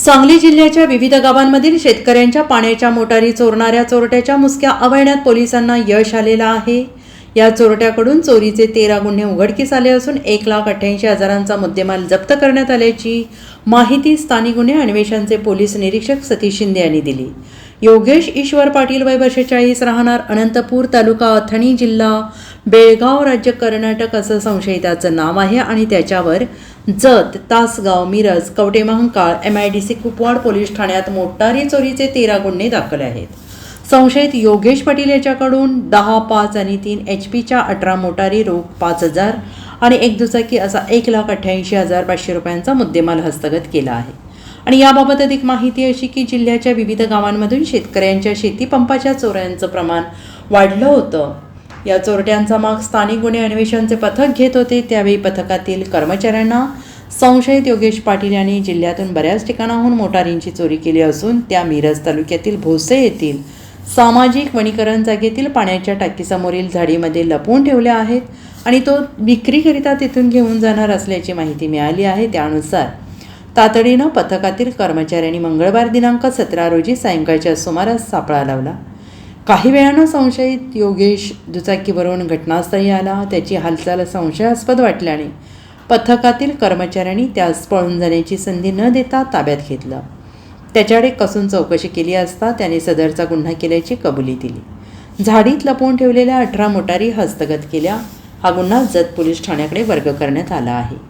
सांगली जिल्ह्याच्या विविध गावांमधील शेतकऱ्यांच्या पाण्याच्या मोटारी चोरणाऱ्या चोरट्याच्या मुसक्या अवळण्यात पोलिसांना यश आलेलं आहे. या चोरट्याकडून चोरीचे तेरा गुन्हे उघडकीस आले असून एक लाख अठ्ठ्याऐंशी हजारांचा मुद्देमाल जप्त करण्यात आल्याची माहिती स्थानिक गुन्हे अन्वेषणचे पोलीस निरीक्षक सतीश शिंदे यांनी दिली. योगेश ईश्वर पाटील वय वर्ष चाळीस राहणार अनंतपूर तालुका अथणी जिल्हा बेळगाव राज्य कर्नाटक असं संशयिताचं नाव आहे आणि त्याच्यावर Jat Tasgaon Miraj Kavathemahankal M I D C Kupwad police ठाण्यात मोटारी चोरीचे तेरा गुन्हे दाखल आहेत. संशयित योगेश पाटील याच्याकडून दहा पाच आणि तीन एच पीच्या अठरा मोटारी रोख पाच हजार आणि एक दुचाकी असा एक लाख अठ्ठ्याऐंशी हजार पाचशे रुपयांचा मुद्देमाल हस्तगत केला आहे. आणि याबाबत अधिक माहिती अशी की जिल्ह्याच्या विविध गावांमधून शेतकऱ्यांच्या शेतीपंपाच्या चोऱ्यांचं प्रमाण वाढलं होतं. या चोरट्यांचा माग स्थानिक गुन्हे अन्वेषणचे पथक घेत होते. त्यावेळी पथकातील कर्मचाऱ्यांना संशयित योगेश पाटील यांनी जिल्ह्यातून बऱ्याच ठिकाणाहून मोटारींची चोरी केली असून त्या मिरज तालुक्यातील भोसे येथील सामाजिक वनीकरण जागेतील पाण्याच्या टाकीसमोरील झाडीमध्ये लपवून ठेवल्या आहेत आणि तो विक्रीकरिता तिथून घेऊन जाणार असल्याची माहिती मिळाली आहे. त्यानुसार तातडीनं पथकातील कर्मचाऱ्यांनी मंगळवार दिनांक सतरा रोजी सायंकाळच्या सुमारास सापळा लावला. काही वेळानं संशयित योगेश दुचाकीवरून घटनास्थळी आला. त्याची हालचाल संशयास्पद वाटल्याने पथकातील कर्मचाऱ्यांनी त्यास पळून जाण्याची संधी न देता ताब्यात घेतलं. त्याच्याकडे कसून चौकशी केली असता त्याने सदरचा गुन्हा केल्याची कबुली दिली. झाडीत लपवून ठेवलेल्या अठरा मोटारी हस्तगत केल्या. हा गुन्हा जत पोलीस ठाण्याकडे वर्ग करण्यात आला आहे.